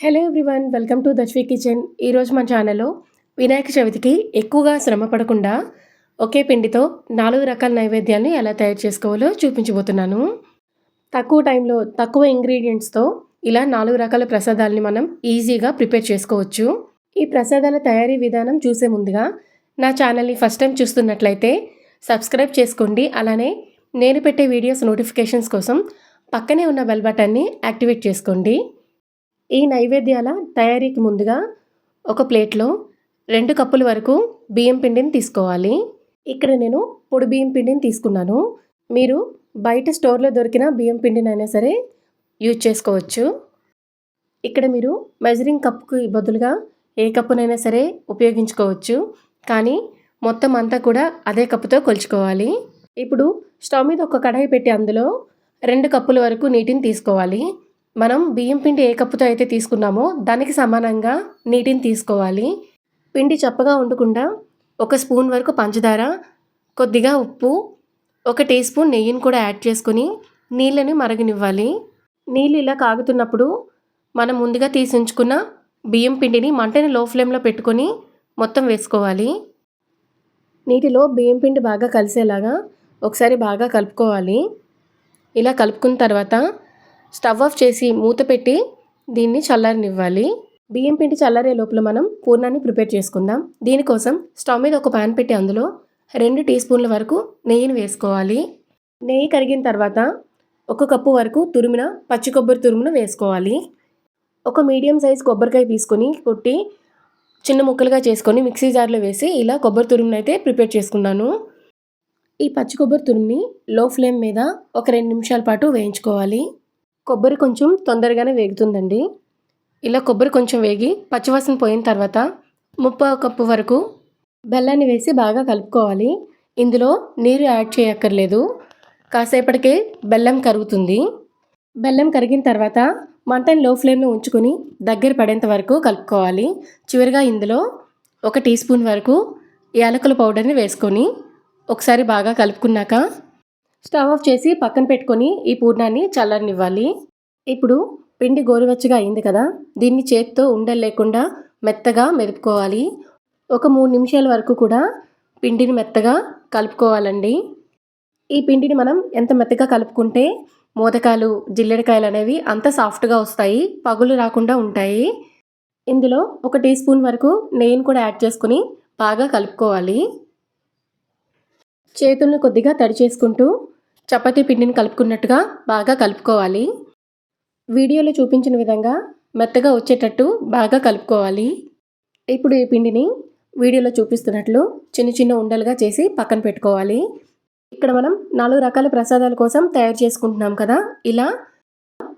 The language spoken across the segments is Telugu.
Hello everyone welcome to Dashvi kitchen ఈరోజు మన ఛానల్లో వినాయక చవితికి ఎక్కువగా శ్రమ పడకుండా ఒకే పిండితో నాలుగు రకాల నైవేద్యాన్ని ఎలా తయారు చేసుకోవాలో చూపించబోతున్నాను. తక్కువ టైంలో తక్కువ ఇంగ్రీడియంట్స్తో ఇలా నాలుగు రకాల ప్రసాదాలని మనం ఈజీగా ప్రిపేర్ చేసుకోవచ్చు. ఈ ప్రసాదాల తయారీ విధానం చూసే ముందుగా నా ఛానల్ని ఫస్ట్ టైం చూస్తున్నట్లయితే సబ్స్క్రైబ్ చేసుకోండి. అలానే నేను పెట్టే వీడియోస్ నోటిఫికేషన్స్ కోసం పక్కనే ఉన్న బెల్ బటన్ని యాక్టివేట్ చేసుకోండి. ఈ నైవేద్యాల తయారీకి ముందుగా ఒక ప్లేట్లో రెండు కప్పుల వరకు బియ్యం పిండిని తీసుకోవాలి. ఇక్కడ నేను పొడి బియ్యం పిండిని తీసుకున్నాను. మీరు బయట స్టోర్లో దొరికిన బియ్యం పిండినైనా సరే యూజ్ చేసుకోవచ్చు. ఇక్కడ మీరు మెజరింగ్ కప్కి బదులుగా ఏ కప్పునైనా సరే ఉపయోగించుకోవచ్చు. కానీ మొత్తం అంతా కూడా అదే కప్పుతో కొలుచుకోవాలి. ఇప్పుడు స్టవ్ మీద ఒక కడాయి పెట్టి అందులో రెండు కప్పుల వరకు నీటిని తీసుకోవాలి. మనం బియ్యం పిండి ఏ కప్పుతో అయితే తీసుకున్నామో దానికి సమానంగా నీటిని తీసుకోవాలి. పిండి చప్పగా ఉండకుండా ఒక స్పూన్ వరకు పంచదార కొద్దిగా ఉప్పు ఒక టీ స్పూన్ నెయ్యిని కూడా యాడ్ చేసుకొని నీళ్ళని మరగనివ్వాలి. నీళ్ళు ఇలా కాగుతున్నప్పుడు మనం ముందుగా తీసి ఉంచుకున్న బియ్యం పిండిని మంటని లో ఫ్లేమ్లో పెట్టుకొని మొత్తం వేసుకోవాలి. నీటిలో బియ్యం పిండి బాగా కలిసేలాగా ఒకసారి బాగా కలుపుకోవాలి. ఇలా కలుపుకున్న తర్వాత స్టవ్ ఆఫ్ చేసి మూత పెట్టి దీన్ని చల్లారనివ్వాలి. బియ్యం పిండి చల్లారే లోపల మనం పూర్ణాన్ని ప్రిపేర్ చేసుకుందాం. దీనికోసం స్టవ్ మీద ఒక పాన్ పెట్టి అందులో రెండు టీ స్పూన్ల వరకు నెయ్యిని వేసుకోవాలి. నెయ్యి కరిగిన తర్వాత ఒక కప్పు వరకు తురిమిన పచ్చి కొబ్బరి తురుమును వేసుకోవాలి. ఒక మీడియం సైజ్ కొబ్బరికాయ తీసుకొని కొట్టి చిన్న ముక్కలుగా చేసుకొని మిక్సీ జార్లో వేసి ఇలా కొబ్బరి తురుమును అయితే ప్రిపేర్ చేసుకున్నాను. ఈ పచ్చి కొబ్బరి తురుముని లో ఫ్లేమ్ మీద ఒక రెండు నిమిషాల పాటు వేయించుకోవాలి. కొబ్బరి కొంచెం తొందరగానే వేగుతుందండి. ఇలా కొబ్బరి కొంచెం వేగి పచ్చివాసన పోయిన తర్వాత ముప్పై కప్పు వరకు బెల్లాన్ని వేసి బాగా కలుపుకోవాలి. ఇందులో నీరు యాడ్ చేయక్కర్లేదు. కాసేపటికే బెల్లం కరుగుతుంది. బెల్లం కరిగిన తర్వాత మంటని లో ఫ్లేమ్లో ఉంచుకొని దగ్గర పడేంత వరకు కలుపుకోవాలి. చివరిగా ఇందులో ఒక టీ స్పూన్ వరకు యాలకుల పౌడర్ని వేసుకొని ఒకసారి బాగా కలుపుకున్నాక స్టవ్ ఆఫ్ చేసి పక్కన పెట్టుకొని ఈ పూర్ణాన్ని చల్లనివ్వాలి ఇప్పుడు పిండి గోరువెచ్చగా అయింది కదా దీన్ని చేత్తో ఉండలు లేకుండా మెత్తగా మెదుపుకోవాలి. ఒక మూడు నిమిషాల వరకు కూడా పిండిని మెత్తగా కలుపుకోవాలండి. ఈ పిండిని మనం ఎంత మెత్తగా కలుపుకుంటే మోదకాలు జిల్లెడకాయలు అనేవి అంత సాఫ్ట్గా వస్తాయి పగులు రాకుండా ఉంటాయి. ఇందులో ఒక టీ స్పూన్ వరకు నెయ్యిని కూడా యాడ్ చేసుకుని బాగా కలుపుకోవాలి. చేతులను కొద్దిగా తడి చేసుకుంటూ చపాతీ పిండిని కలుపుకున్నట్టుగా బాగా కలుపుకోవాలి. వీడియోలో చూపించిన విధంగా మెత్తగా వచ్చేటట్టు బాగా కలుపుకోవాలి. ఇప్పుడు ఈ పిండిని వీడియోలో చూపిస్తున్నట్లు చిన్న చిన్న ఉండలుగా చేసి పక్కన పెట్టుకోవాలి. ఇక్కడ మనం నాలుగు రకాల ప్రసాదాల కోసం తయారు చేసుకుంటున్నాం కదా. ఇలా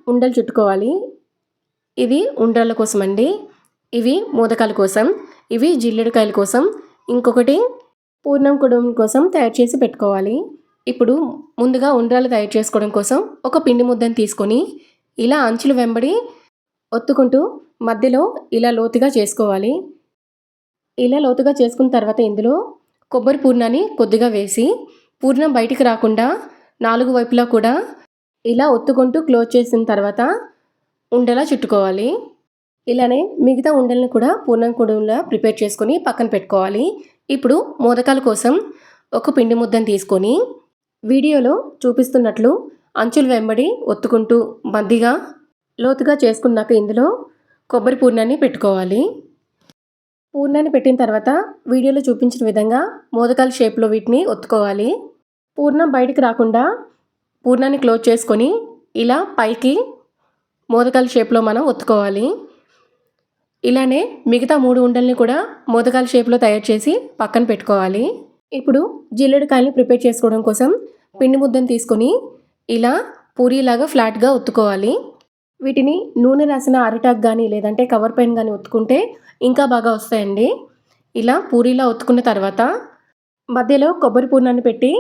ఉండలు చుట్టుకోవాలి. ఇది ఉండల కోసం అండి ఇవి మోదకాల కోసం ఇవి జిల్లెడకాయల కోసం ఇంకొకటి పూర్ణం కుడుం కోసం తయారు చేసి పెట్టుకోవాలి. ఇప్పుడు ముందుగా ఉండ్రాలు తయారు చేసుకోవడం కోసం ఒక పిండి ముద్దను తీసుకొని ఇలా అంచులు వెంబడి ఒత్తుకుంటూ మధ్యలో ఇలా లోతుగా చేసుకోవాలి. ఇలా లోతుగా చేసుకున్న తర్వాత ఇందులో కొబ్బరి పూర్ణాన్ని కొద్దిగా వేసి పూర్ణం బయటికి రాకుండా నాలుగు వైపులా కూడా ఇలా ఒత్తుకుంటూ క్లోజ్ చేసిన తర్వాత ఉండలా చుట్టుకోవాలి. ఇలానే మిగతా ఉండలను కూడా పూర్ణం కూడా ప్రిపేర్ చేసుకొని పక్కన పెట్టుకోవాలి. ఇప్పుడు మోదకాల కోసం ఒక పిండి ముద్దను తీసుకొని వీడియోలో చూపిస్తున్నట్లు అంచులు వెంబడి ఒత్తుకుంటూ మద్దిగా లోతుగా చేసుకున్నాక ఇందులో కొబ్బరి పూర్ణాన్ని పెట్టుకోవాలి. పూర్ణాన్ని పెట్టిన తర్వాత వీడియోలో చూపించిన విధంగా మోదకాల షేప్లో వీటిని ఒత్తుకోవాలి. పూర్ణం బయటికి రాకుండా పూర్ణాన్ని క్లోజ్ చేసుకొని ఇలా పైకి మోదకాల షేప్లో మనం ఒత్తుకోవాలి. ఇలానే మిగతా మూడు ఉండల్ని కూడా మోదకాల షేప్లో తయారు చేసి పక్కన పెట్టుకోవాలి. ఇప్పుడు జిల్లెడకాయల్ని ప్రిపేర్ చేసుకోవడం కోసం పిండి ముద్దను తీసుకొని ఇలా పూరీలాగా ఫ్లాట్గా ఒత్తుకోవాలి. వీటిని నూనె రాసిన అరిటాక్ కానీ లేదంటే కవర్ పెయిన్ కానీ ఒత్తుకుంటే ఇంకా బాగా వస్తాయండి. ఇలా పూరీలా ఒత్తుకున్న తర్వాత మధ్యలో కొబ్బరి పూర్ణాన్ని పెట్టి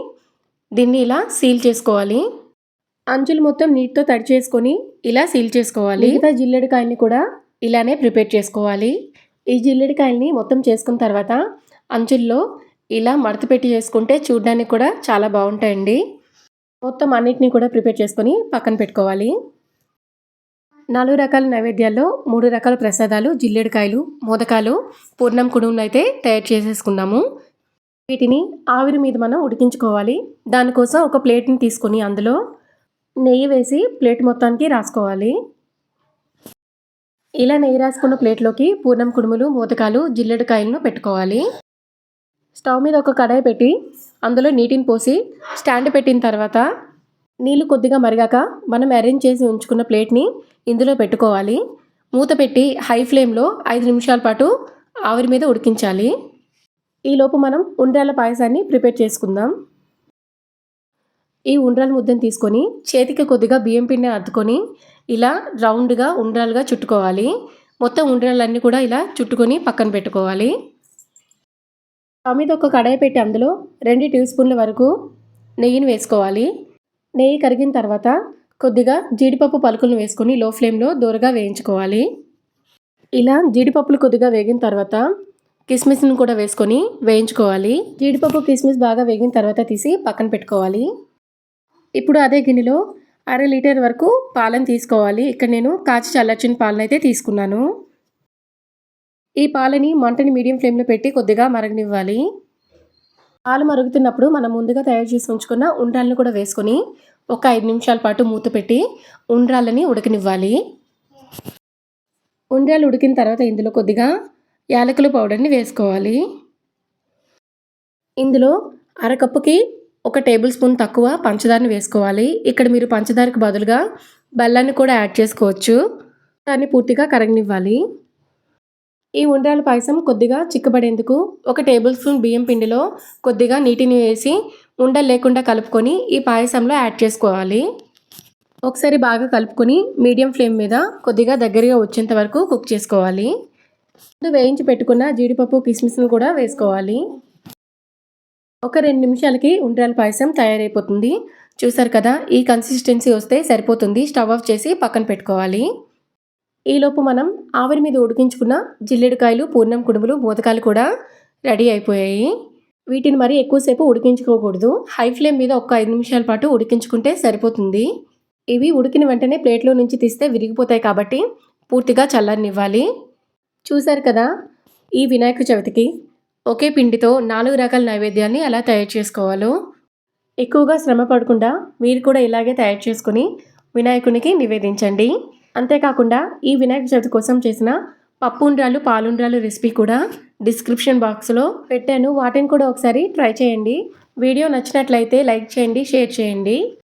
దీన్ని ఇలా సీల్ చేసుకోవాలి. అంచులు మొత్తం నీటితో తడి చేసుకొని ఇలా సీల్ చేసుకోవాలి. మిగతా జిల్లెడికాయల్ని కూడా ఇలానే ప్రిపేర్ చేసుకోవాలి. ఈ జిల్లెడికాయల్ని మొత్తం చేసుకున్న తర్వాత అంచుల్లో ఇలా మడత పెట్టి చేసుకుంటే చూడడానికి కూడా చాలా బాగుంటాయండి. మొత్తం అన్నిటినీ కూడా ప్రిపేర్ చేసుకొని పక్కన పెట్టుకోవాలి. నాలుగు రకాల నైవేద్యాల్లో మూడు రకాల ప్రసాదాలు జిల్లేడుకాయలు మోదకాలు పూర్ణం కుడుములు అయితే తయారు చేసేసుకున్నాము. వీటిని ఆవిరి మీద మనం ఉడికించుకోవాలి. దానికోసం ఒక ప్లేట్ని తీసుకొని అందులో నెయ్యి వేసి ప్లేట్ మొత్తానికి రాసుకోవాలి. ఇలా నెయ్యి రాసుకున్న ప్లేట్లోకి పూర్ణం కుడుములు మోదకాలు జిల్లెడకాయలను పెట్టుకోవాలి. స్టవ్ మీద ఒక కడాయి పెట్టి అందులో నీటిని పోసి స్టాండ్ పెట్టిన తర్వాత నీళ్ళు కొద్దిగా మరిగాక మనం అరేంజ్ చేసి ఉంచుకున్న ప్లేట్ని ఇందులో పెట్టుకోవాలి. మూత పెట్టి హై ఫ్లేమ్లో ఐదు నిమిషాల పాటు ఆవిరి మీద ఉడికించాలి. ఈలోపు మనం ఉండ్రాల పాయసాన్ని ప్రిపేర్ చేసుకుందాం. ఈ ఉండ్రాల ముద్దను తీసుకొని చేతికి కొద్దిగా బియ్యం పిండి అద్దుకొని ఇలా రౌండ్గా ఉండ్రాలుగా చుట్టుకోవాలి. మొత్తం ఉండ్రాలన్నీ కూడా ఇలా చుట్టుకొని పక్కన పెట్టుకోవాలి. స్టవ్ మీద ఒక కడాయి పెట్టి అందులో రెండు టీ స్పూన్ల వరకు నెయ్యిని వేసుకోవాలి. నెయ్యి కరిగిన తర్వాత కొద్దిగా జీడిపప్పు పలుకులను వేసుకొని లో ఫ్లేమ్లో దూరగా వేయించుకోవాలి. ఇలా జీడిపప్పులు కొద్దిగా వేగిన తర్వాత కిస్మిస్ను కూడా వేసుకొని వేయించుకోవాలి. జీడిపప్పు కిస్మిస్ బాగా వేగిన తర్వాత తీసి పక్కన పెట్టుకోవాలి. ఇప్పుడు అదే గిన్నెలో అర లీటర్ వరకు పాలను తీసుకోవాలి. ఇక్కడ నేను కాచి చల్లర్చిన పాలను అయితే తీసుకున్నాను. ఈ పాలని మంటని మీడియం ఫ్లేమ్లో పెట్టి కొద్దిగా మరగనివ్వాలి. పాలు మరుగుతున్నప్పుడు మనం ముందుగా తయారు చేసి ఉంచుకున్న ఉండ్రాలను కూడా వేసుకొని ఒక ఐదు నిమిషాల పాటు మూత పెట్టి ఉండ్రాలని ఉడకనివ్వాలి. ఉండ్రాలు ఉడికిన తర్వాత ఇందులో కొద్దిగా యాలకుల పౌడర్ని వేసుకోవాలి. ఇందులో అరకప్పుకి ఒక టేబుల్ స్పూన్ తక్కువ పంచదారని వేసుకోవాలి. ఇక్కడ మీరు పంచదారకు బదులుగా బెల్లాన్ని కూడా యాడ్ చేసుకోవచ్చు. దాన్ని పూర్తిగా కరగనివ్వాలి. ఈ ఉండ్రాల పాయసం కొద్దిగా చిక్కబడేందుకు ఒక టేబుల్ స్పూన్ బియ్యం పిండిలో కొద్దిగా నీటిని వేసి ఉండలు లేకుండా కలుపుకొని ఈ పాయసంలో యాడ్ చేసుకోవాలి. ఒకసారి బాగా కలుపుకొని మీడియం ఫ్లేమ్ మీద కొద్దిగా దగ్గరగా వచ్చేంత వరకు కుక్ చేసుకోవాలి. ముందు వేయించి పెట్టుకున్న జీడిపప్పు కిస్మిస్ను కూడా వేసుకోవాలి. ఒక రెండు నిమిషాలకి ఉండ్రాల పాయసం తయారైపోతుంది. చూసారు కదా ఈ కన్సిస్టెన్సీ వస్తే సరిపోతుంది. స్టవ్ ఆఫ్ చేసి పక్కన పెట్టుకోవాలి. ఈలోపు మనం ఆవిరి మీద ఉడికించుకున్న జిల్లెడకాయలు పూర్ణం కుడుములు మోదకాలు కూడా రెడీ అయిపోయాయి. వీటిని మరీ ఎక్కువసేపు ఉడికించుకోకూడదు. హై ఫ్లేమ్ మీద ఒక ఐదు నిమిషాల పాటు ఉడికించుకుంటే సరిపోతుంది. ఇవి ఉడికిన వెంటనే ప్లేట్లో నుంచి తీస్తే విరిగిపోతాయి కాబట్టి పూర్తిగా చల్లనివ్వాలి చూశారు కదా ఈ వినాయక చవితికి ఒకే పిండితో నాలుగు రకాల నైవేద్యాన్ని ఎలా తయారు చేసుకోవాలో. ఎక్కువగా శ్రమ పడకుండా మీరు కూడా ఇలాగే తయారు చేసుకుని వినాయకునికి నివేదించండి. అంతేకాకుండా ఈ వినాయక చవితి కోసం చేసిన పప్పు ఉండ్రాలు పాలుండ్రాలు రెసిపీ కూడా డిస్క్రిప్షన్ బాక్స్లో పెట్టాను. వాటిని కూడా ఒకసారి ట్రై చేయండి. వీడియో నచ్చినట్లయితే లైక్ చేయండి షేర్ చేయండి.